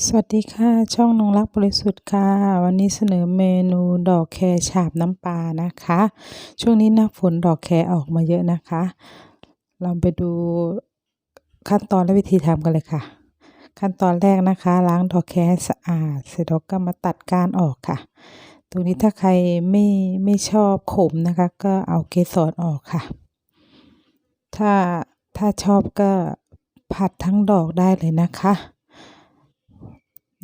สวัสดีค่ะ ช่องนงรักบริสุทธิ์ค่ะ วันนี้เสนอเมนูดอกแครฉาบน้ำปลานะคะ ช่วงนี้หน้าฝนดอกแครออกมาเยอะนะคะ เราไปดูขั้นตอนและวิธีทำกันเลยค่ะ ขั้นตอนแรกนะคะ ล้างดอกแครสะอาด เสร็จแล้วก็มาตัดก้านออกค่ะ ตรงนี้ถ้าใครไม่ไม่ชอบขมนะคะ ก็เอาเกสรออกค่ะ ถ้าถ้าชอบก็ผัดทั้งดอกได้เลยนะคะ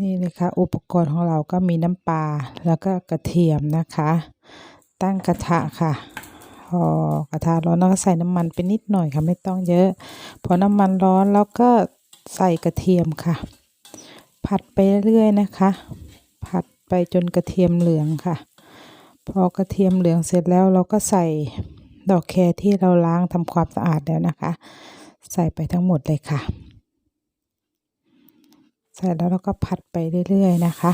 นี่เลยค่ะอุปกรณ์ของเราก็มีน้ำปลาแล้วก็กระเทียมนะคะ ตั้งกระทะค่ะพอกระทะร้อนแล้วก็ใส่น้ำมันไปนิดหน่อยค่ะไม่ต้องเยอะ พอน้ำมันร้อนแล้วก็ใส่กระเทียมค่ะ ผัดไปเรื่อยนะคะ ผัดไปจนกระเทียมเหลืองค่ะ พอกระเทียมเหลืองเสร็จแล้วเราก็ใส่ดอกแครที่เราล้างทำความสะอาดแล้วนะคะ ใส่ไปทั้งหมดเลยค่ะ ใส่แล้วเราก็ผัดไปเรื่อยๆนะคะ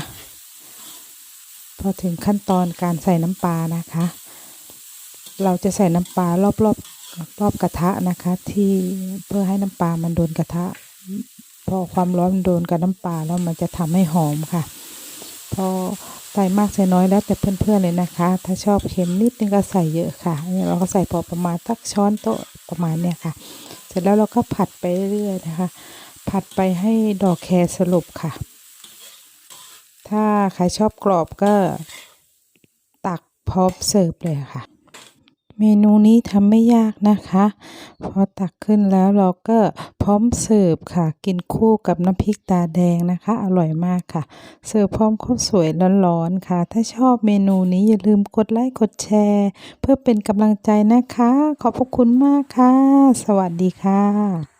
พอถึงขั้นตอนการใส่น้ำปลานะคะ เราจะใส่น้ำปลารอบๆรอบกระทะนะคะ ที่เพื่อให้น้ำปลามันโดนกระทะพอความร้อนโดนกับน้ำปลาแล้วมันจะทำให้หอมค่ะ พอใส่มากใส่น้อยแล้วแต่เพื่อนๆเลยนะคะ ถ้าชอบเค็มนิดนึงก็ใส่เยอะค่ะนี่เราก็ใส่พอประมาณสักช้อนโต๊ะประมาณเนี้ยค่ะ เสร็จแล้วเราก็ผัดไปเรื่อยๆนะคะ ผัดไปให้ดอกแครสลบค่ะ ถ้าใครชอบกรอบก็ตักพร้อมเสิร์ฟเลยค่ะ เมนูนี้ทำไม่ยากนะคะ พอตักขึ้นแล้วเราก็พร้อมเสิร์ฟค่ะ กินคู่กับน้ำพริกตาแดงนะคะ อร่อยมากค่ะ เสิร์ฟพร้อมข้าวสวยร้อนๆค่ะ ถ้าชอบเมนูนี้อย่าลืมกดไลค์กดแชร์ เพื่อเป็นกำลังใจนะคะ ขอบพระคุณมากค่ะ สวัสดีค่ะ